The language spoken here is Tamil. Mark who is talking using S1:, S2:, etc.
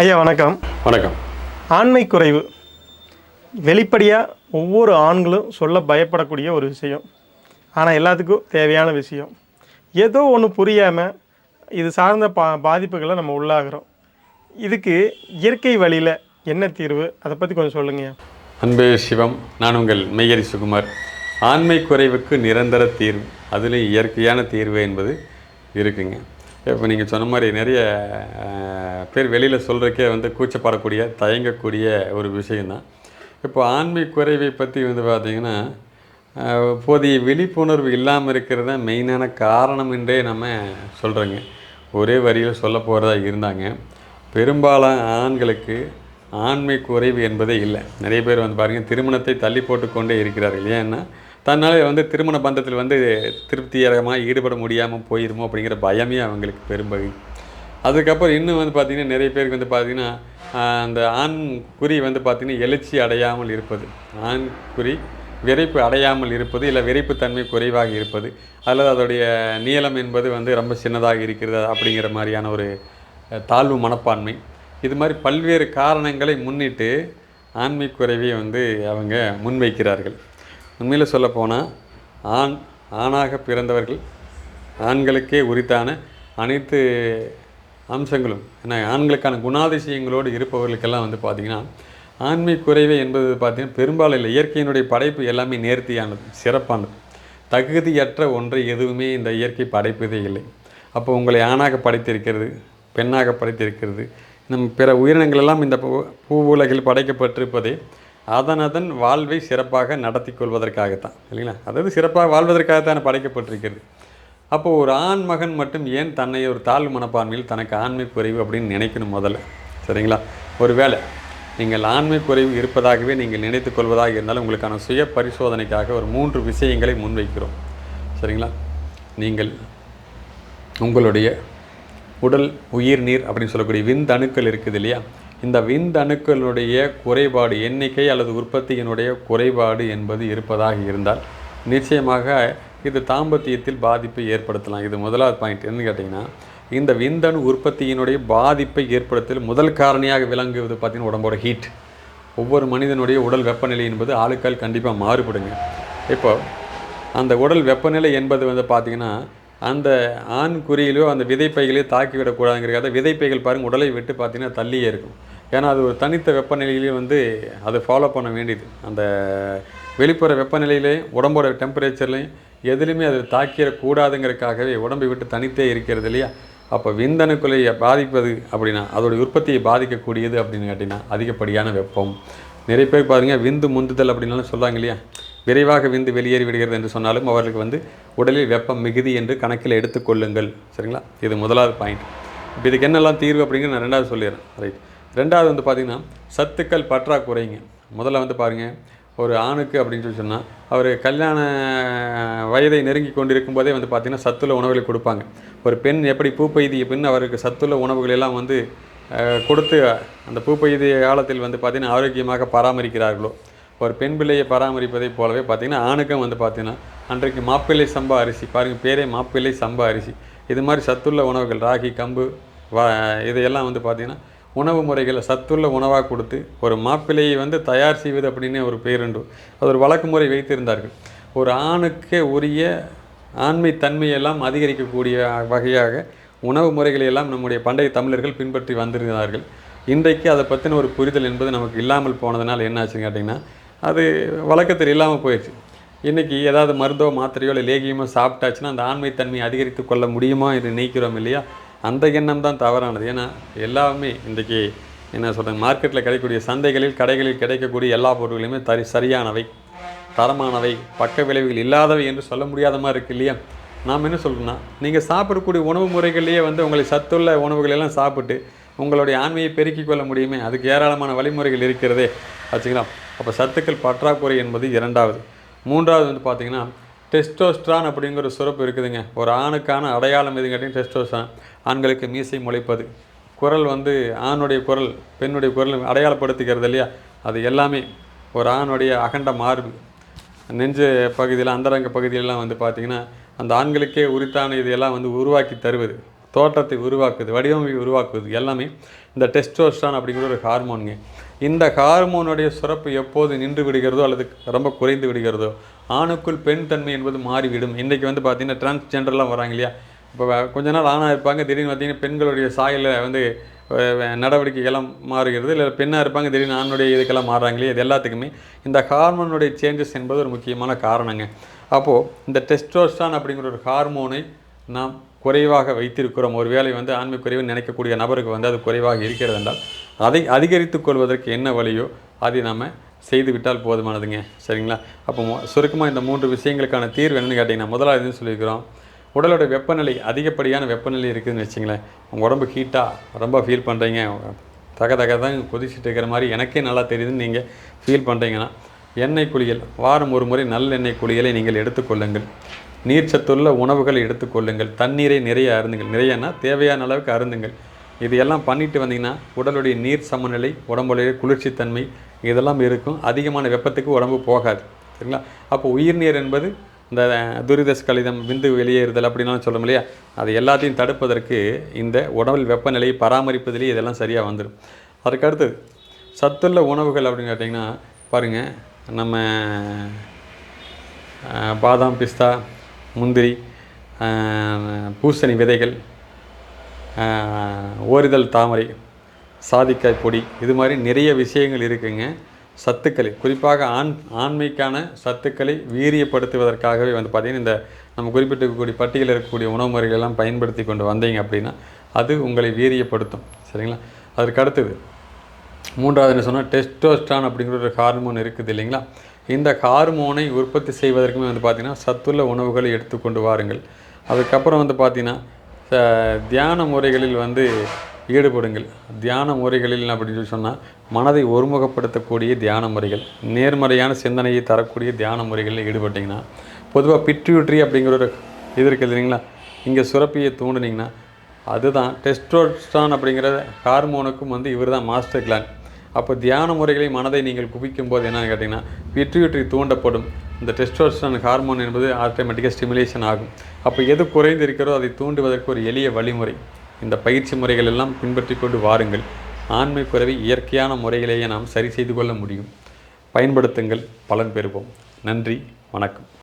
S1: ஐயா வணக்கம்.
S2: வணக்கம்.
S1: ஆண்மை குறைவு. வெளிப்படையாக ஒவ்வொரு ஆண்களும் சொல்ல பயப்படக்கூடிய ஒரு விஷயம். ஆனால் எல்லாத்துக்கும் தேவையான விஷயம். ஏதோ ஒன்று புரியாமல் இது சார்ந்த பா பாதிப்புகளை நம்ம உள்ளாகிறோம். இதுக்கு இயற்கை வழியில் என்ன தீர்வு? அதை பற்றி கொஞ்சம் சொல்லுங்கய்யா
S2: அன்பே சிவம் நான் உங்கள் மெய்யரி சுகுமார். ஆண்மை குறைவுக்கு நிரந்தர தீர்வு. அதுலேயும் இயற்கையான தீர்வு என்பது இருக்குங்க. இப்போ நீங்கள் சொன்ன மாதிரி நிறைய பேர் வெளியில் சொல்கிறக்கே வந்து கூச்சப்படக்கூடிய தயங்கக்கூடிய ஒரு விஷயந்தான் இப்போ ஆன்மீக குறைவை பற்றி வந்து பார்த்திங்கன்னா போதிய விழிப்புணர்வு இல்லாமல் இருக்கிறது தான் மெயினான காரணம் என்றே நம்ம சொல்கிறோங்க ஒரே வரியில் சொல்ல போகிறதா இருந்தாங்க. பெரும்பாலான ஆண்களுக்கு ஆண்மை குறைவு என்பதே இல்லை. நிறைய பேர் வந்து பாருங்கள் திருமணத்தை தள்ளி போட்டுக்கொண்டே இருக்கிறார்கள் ஏன்னா தன்னால் வந்து திருமண பந்தத்தில் வந்து திருப்திகரமாக ஈடுபட முடியாமல் போயிருமோ அப்படிங்கிற பயமே அவங்களுக்கு பெரும்பகு அதுக்கப்புறம் இன்னும் வந்து பார்த்திங்கன்னா நிறைய பேருக்கு வந்து பார்த்திங்கன்னா அந்த ஆண் குறி வந்து பார்த்திங்கன்னா எழுச்சி அடையாமல் இருப்பது. ஆண் குறி விரைப்பு அடையாமல் இருப்பது இல்லை விரைப்பு தன்மை குறைவாக இருப்பது. அல்லது அதோடைய நீளம் என்பது வந்து ரொம்ப சின்னதாக இருக்கிறது அப்படிங்கிற மாதிரியான ஒரு தாழ்வு மனப்பான்மை. இது மாதிரி பல்வேறு காரணங்களை முன்னிட்டு ஆண்மை குறைவை வந்து அவங்க முன்வைக்கிறார்கள். உண்மையில் சொல்லப்போனால் ஆண் ஆணாக பிறந்தவர்கள் ஆண்களுக்கே உரித்தான அனைத்து அம்சங்களும் ஏன்னா ஆண்களுக்கான குணாதிசயங்களோடு இருப்பவர்களுக்கெல்லாம் வந்து பார்த்திங்கன்னா ஆண்மை குறைவு என்பது பார்த்திங்கன்னா பெரும்பாலும் இல்லை. இயற்கையினுடைய படைப்பு எல்லாமே நேர்த்தியானது சிறப்பானது. தகுதியற்ற ஒன்றை எதுவுமே இந்த இயற்கை படைப்பதே இல்லை. அப்போ உங்களை ஆணாக படைத்திருக்கிறது பெண்ணாக படைத்திருக்கிறது நம் பிற உயிரினங்களெல்லாம் இந்த பூ- பூ உலகில் படைக்கப்பட்டிருப்பதே அதன் அதன் வாழ்வை சிறப்பாக நடத்தி கொள்வதற்காகத்தான் இல்லைங்களா? அதாவது சிறப்பாக வாழ்வதற்காகத்தான் படைக்கப்பட்டிருக்கிறது. அப்போ ஒரு ஆண் மகன் மட்டும் ஏன் தன்னை ஒரு தாழ்வு மனப்பான்மையில் தனக்கு ஆண்மை குறைவு அப்படின்னு நினைக்கணும் முதல்ல? சரிங்களா? ஒருவேளை நீங்கள் ஆண்மை குறைவு இருப்பதாகவே நீங்கள் நினைத்து கொள்வதாக இருந்தாலும் உங்களுக்கான சுய பரிசோதனைக்காக ஒரு மூன்று விஷயங்களை முன்வைக்கிறோம். சரிங்களா? நீங்கள் உங்களுடைய உடல் உயிர் நீர் அப்படின்னு சொல்லக்கூடிய விந்தணுக்கள் இருக்குது இல்லையா? இந்த விந்தணுக்களுடைய குறைபாடு எண்ணிக்கை அல்லது உற்பத்தியினுடைய குறைபாடு என்பது இருப்பதாக இருந்தால் நிச்சயமாக இது தாம்பத்தியத்தில் பாதிப்பை ஏற்படுத்தலாம். இது முதலாவது பாயிண்ட் என்னன்னு கேட்டிங்கன்னா இந்த விந்தணு உற்பத்தியினுடைய பாதிப்பை ஏற்படுத்தல் முதல் காரணியாக விளங்குவது பார்த்தீங்கன்னா உடம்போட ஹீட் ஒவ்வொரு மனிதனுடைய உடல் வெப்பநிலை என்பது ஆளுக்கால் கண்டிப்பாக மாறுபடுங்க. இப்போ அந்த உடல் வெப்பநிலை என்பது வந்து பார்த்திங்கன்னா அந்த ஆண் குறியிலோ அந்த விதைப்பைகளையோ தாக்கி விடக்கூடாதுங்கிறத விதைப்பைகள் பாருங்கள் உடலை விட்டு பார்த்திங்கன்னா தள்ளியே இருக்கும். ஏன்னா அது ஒரு தனித்த வெப்பநிலையிலே வந்து அதை ஃபாலோ பண்ண வேண்டியது. அந்த வெளிப்புற வெப்பநிலையிலே உடம்போட டெம்பரேச்சர்லேயும் எதுலையுமே அது தாக்கிடக்கூடாதுங்கிறதுக்காகவே உடம்பை விட்டு தனித்தே இருக்கிறது இல்லையா? அப்போ விந்தணுக்குலையை பாதிப்பது அப்படின்னா அதோடைய உற்பத்தியை பாதிக்கக்கூடியது அப்படின்னு கேட்டிங்கன்னா அதிகப்படியான வெப்பம். நிறைய பேர் பாருங்கள் விந்து முந்துதல் அப்படின்னாலும் சொல்லுவாங்க இல்லையா? விரைவாக விந்து வெளியேறி விடுகிறது என்று சொன்னாலும் அவர்களுக்கு வந்து உடலில் வெப்பம் மிகுதி என்று கணக்கில் எடுத்துக்கொள்ளுங்கள் சரிங்களா? இது முதலாவது பாயிண்ட். இப்போ இதுக்கு என்னெல்லாம் தீர்வு அப்படிங்கிறது நான் ரெண்டாவது சொல்லிடுறேன். ரைட் ரெண்டாவது வந்து பார்த்திங்கன்னா சத்துக்கள் பற்றாக்குறைங்க. முதல்ல வந்து பாருங்கள் ஒரு ஆணுக்கு அப்படின்னு சொல்லி சொன்னால் அவர் கல்யாண வயதை நெருங்கி கொண்டிருக்கும் போதே வந்து பார்த்திங்கன்னா சத்துள்ள உணவுகளை கொடுப்பாங்க. ஒரு பெண் எப்படி பூப்பெய்திய பெண் அவருக்கு சத்துள்ள உணவுகள் எல்லாம் வந்து கொடுத்து அந்த பூப்பெய்திய காலத்தில் வந்து பார்த்திங்கன்னா ஆரோக்கியமாக பராமரிக்கிறார்களோ? ஒரு பெண் பிள்ளையை பராமரிப்பதைப் போலவே பார்த்திங்கன்னா ஆணுக்கும் வந்து பார்த்திங்கன்னா அன்றைக்கு மாப்பிள்ளை சம்பா அரிசி பாருங்கள் பேரே மாப்பிள்ளை சம்பா அரிசி. இது மாதிரி சத்துள்ள உணவுகள் ராகி கம்பு வ இதையெல்லாம் வந்து பார்த்திங்கன்னா உணவு முறைகளை சத்துள்ள உணவாக கொடுத்து ஒரு மாப்பிள்ளையை வந்து தயார் செய்வது அப்படின்னே ஒரு பேருண்டு அது ஒரு வழக்கு முறை வைத்திருந்தார்கள். ஒரு ஆணுக்கே உரிய ஆண்மை தன்மையெல்லாம் அதிகரிக்கக்கூடிய வகையாக உணவு முறைகளை எல்லாம் நம்முடைய பண்டைய தமிழர்கள் பின்பற்றி வந்திருந்தார்கள். இன்றைக்கு அதை பற்றின ஒரு புரிதல் என்பது நமக்கு இல்லாமல் போனதுனால் என்ன ஆச்சுன்னு கேட்டிங்கன்னா அது வழக்கத்தில் இல்லாமல் போயிடுச்சு. இன்றைக்கி ஏதாவது மருந்தோ மாத்திரையோ இல்லை லேகியமோ சாப்பிட்டாச்சுன்னா அந்த ஆண்மைத்தன்மையை அதிகரித்து கொள்ள முடியுமா என்று நினைக்கிறோம் இல்லையா? அந்த எண்ணம் தான் தவறானது. ஏன்னா எல்லாமே இன்றைக்கி என்ன சொல்கிறாங்க மார்க்கெட்டில் கிடைக்கக்கூடிய சந்தைகளில் கடைகளில் கிடைக்கக்கூடிய எல்லா பொருட்களுமே தரி சரியானவை தரமானவை பக்க விளைவுகள் இல்லாதவை என்று சொல்ல முடியாத மாதிரி இருக்கு இல்லையா? நாம் என்ன சொல்கிறோம்னா நீங்கள் சாப்பிடக்கூடிய உணவு முறைகள்லேயே வந்து உங்களை சத்துள்ள உணவுகள் எல்லாம் சாப்பிட்டு உங்களுடைய ஆண்மையை பெருக்கிக் கொள்ள முடியுமே? அதுக்கு ஏராளமான வழிமுறைகள் இருக்கிறதே. வச்சுக்கலாம் அப்போ சத்துக்கள் பற்றாக்குறை என்பது இரண்டாவது. மூன்றாவது வந்து பார்த்திங்கன்னா டெஸ்டோஸ்ட்ரான் அப்படிங்கிற ஒரு சுரப்பு இருக்குதுங்க. ஒரு ஆணுக்கான அடையாளம் எது கேட்டிங்கன்னா டெஸ்டோஸ்ட்ரான் ஆண்களுக்கு மீசை முளைப்பது. குரல் வந்து ஆணுடைய குரல் பெண்ணுடைய குரல் அடையாளப்படுத்திக்கிறது இல்லையா? அது எல்லாமே ஒரு ஆணுடைய அகண்ட மார்பு. நெஞ்சு பகுதியில் அந்தரங்க பகுதியிலலாம் வந்து பார்த்திங்கன்னா அந்த ஆண்களுக்கே உரித்தான இதையெல்லாம் வந்து உருவாக்கி தருவது. தோற்றத்தை உருவாக்குது வடிவமைப்பை உருவாக்குது எல்லாமே இந்த டெஸ்டோஸ்டான் அப்படிங்கிற ஒரு ஹார்மோனுங்க. இந்த ஹார்மோனுடைய சுரப்பு எப்போது நின்று விடுகிறதோ அல்லது ரொம்ப குறைந்து விடுகிறதோ ஆணுக்குள் பெண் தன்மை என்பது மாறிவிடும். இன்றைக்கி வந்து பார்த்திங்கன்னா டிரான்ஸ்ஜெண்டர்லாம் வராங்க இல்லையா? இப்போ கொஞ்ச நாள் ஆணாக இருப்பாங்க திடீர்னு பார்த்தீங்கன்னா பெண்களுடைய சாயலில் வந்து நடவடிக்கைகள்லாம் மாறுகிறது. இல்லை பெண்ணாக இருப்பாங்க திடீர்னு ஆணுடைய இதுக்கெல்லாம் மாறுறாங்களே இது எல்லாத்துக்குமே இந்த ஹார்மோனுடைய சேஞ்சஸ் என்பது ஒரு முக்கியமான காரணங்க. அப்போது இந்த டெஸ்டோஸ்டான் அப்படிங்கிற ஒரு ஹார்மோனை நாம் குறைவாக வைத்திருக்கிறோம். ஒரு வேலை வந்து ஆண்மை குறைவு நினைக்கக்கூடிய நபருக்கு வந்து அது குறைவாக இருக்கிறது என்றால் அதை அதிகரித்துக் கொள்வதற்கு என்ன வழியோ அதை நாம் செய்து விட்டால் போதுமானதுங்க. சரிங்களா? அப்போ சுருக்கமாக இந்த மூன்று விஷயங்களுக்கான தீர்வு என்னென்னு கேட்டிங்கன்னா முதலாவதுன்னு சொல்லியிருக்கிறோம். உடலோட வெப்பநிலை அதிகப்படியான வெப்பநிலை இருக்குதுன்னு வச்சுங்களேன். உங்கள் உடம்பு ஹீட்டாக ரொம்ப ஃபீல் பண்ணுறீங்க தக தக தான் கொதிச்சுட்டு இருக்கிற மாதிரி எனக்கே நல்லா தெரியுதுன்னு நீங்கள் ஃபீல் பண்ணுறீங்கன்னா எண்ணெய் குளியல் வாரம் ஒரு முறை நல்லெண்ணெய் குளியலை நீங்கள் எடுத்துக்கொள்ளுங்கள் நீர்ச்சத்துள்ள உணவுகளை எடுத்துக்கொள்ளுங்கள் தண்ணீரை நிறைய அருந்துங்கள். நிறையனா தேவையான அளவுக்கு அருந்துங்கள். இது எல்லாம் பண்ணிட்டு வந்தீங்கன்னா உடலுடைய நீர் சமநிலை உடம்புடைய குளிர்ச்சித்தன்மை இதெல்லாம் இருக்கும். அதிகமான வெப்பத்துக்கு உடம்பு போகாது. சரிங்களா? அப்போ உயிர்நீர் என்பது இந்த துரிதஸ் கலிதம் விந்து வெளியேறுதல் அப்படின்லாம் சொல்லும் இல்லையா? அது எல்லாத்தையும் தடுப்பதற்கு இந்த உடல் வெப்பநிலையை பராமரிப்பதிலேயே இதெல்லாம் சரியாக வந்துடும். அதுக்கடுத்து சத்துள்ள உணவுகள் அப்படின்னு கேட்டிங்கன்னா பாருங்கள் நம்ம பாதாம் பிஸ்தா முந்திரி பூசணி விதைகள் ஓரிதழ் தாமரை சாதிக்காய் பொடி இது மாதிரி நிறைய விஷயங்கள் இருக்குங்க. சத்துக்களை குறிப்பாக ஆண் ஆண்மைக்கான சத்துக்களை வீரியப்படுத்துவதற்காகவே வந்து பார்த்திங்கன்னா இந்த நம்ம குறிப்பிட்டிருக்கக்கூடிய பட்டியலில் இருக்கக்கூடிய உணவு முறைகள் எல்லாம் பயன்படுத்தி கொண்டு வந்தீங்க அப்படின்னா அது உங்களை வீரியப்படுத்தும். சரிங்களா? அதற்கு அடுத்தது மூன்றாவது என்ன சொன்னால் டெஸ்டோஸ்டான் அப்படிங்கிற ஒரு ஹார்மோன் இருக்குது இல்லைங்களா? இந்த ஹார்மோனை உற்பத்தி செய்வதற்குமே வந்து பார்த்திங்கன்னா சத்துள்ள உணவுகளை எடுத்துக்கொண்டு வாருங்கள். அதுக்கப்புறம் வந்து பார்த்திங்கன்னா தியான முறைகளில் வந்து ஈடுபடுங்கள். தியான முறைகளில் அப்படின்னு சொல்லி சொன்னால் மனதை ஒருமுகப்படுத்தக்கூடிய தியான முறைகள். நேர்மறையான சிந்தனையை தரக்கூடிய தியான முறைகளில் ஈடுபட்டிங்கன்னா பொதுவாக பிட்யூட்ரி அப்படிங்கிற ஒரு இது இருக்குது இல்லைங்களா? இங்கே சுரப்பியை தூண்டுனீங்கன்னா அதுதான் டெஸ்டோஸ்டான் அப்படிங்கிற ஹார்மோனுக்கும் வந்து இவர் தான் மாஸ்டர் கிளான் அப்போ தியான முறைகளை மனதை நீங்கள் குவிக்கும் போது என்னென்னு கேட்டிங்கன்னா பிட்யூட்ரி தூண்டப்படும். இந்த டெஸ்டோஸ்டன் ஹார்மோன் என்பது ஆட்டோமேட்டிக்காக ஸ்டிமுலேஷன் ஆகும். அப்போ எது குறைந்து இருக்கிறதோ அதை தூண்டுவதற்கு ஒரு எளிய வழிமுறை. இந்த பயிற்சி முறைகள் எல்லாம் பின்பற்றி கொண்டு வாருங்கள். ஆண்மை குறைவை இயற்கையான முறையிலேயே நாம் சரி செய்து கொள்ள முடியும். பயன்படுத்துங்கள். பலன் பெறுவோம். நன்றி. வணக்கம்.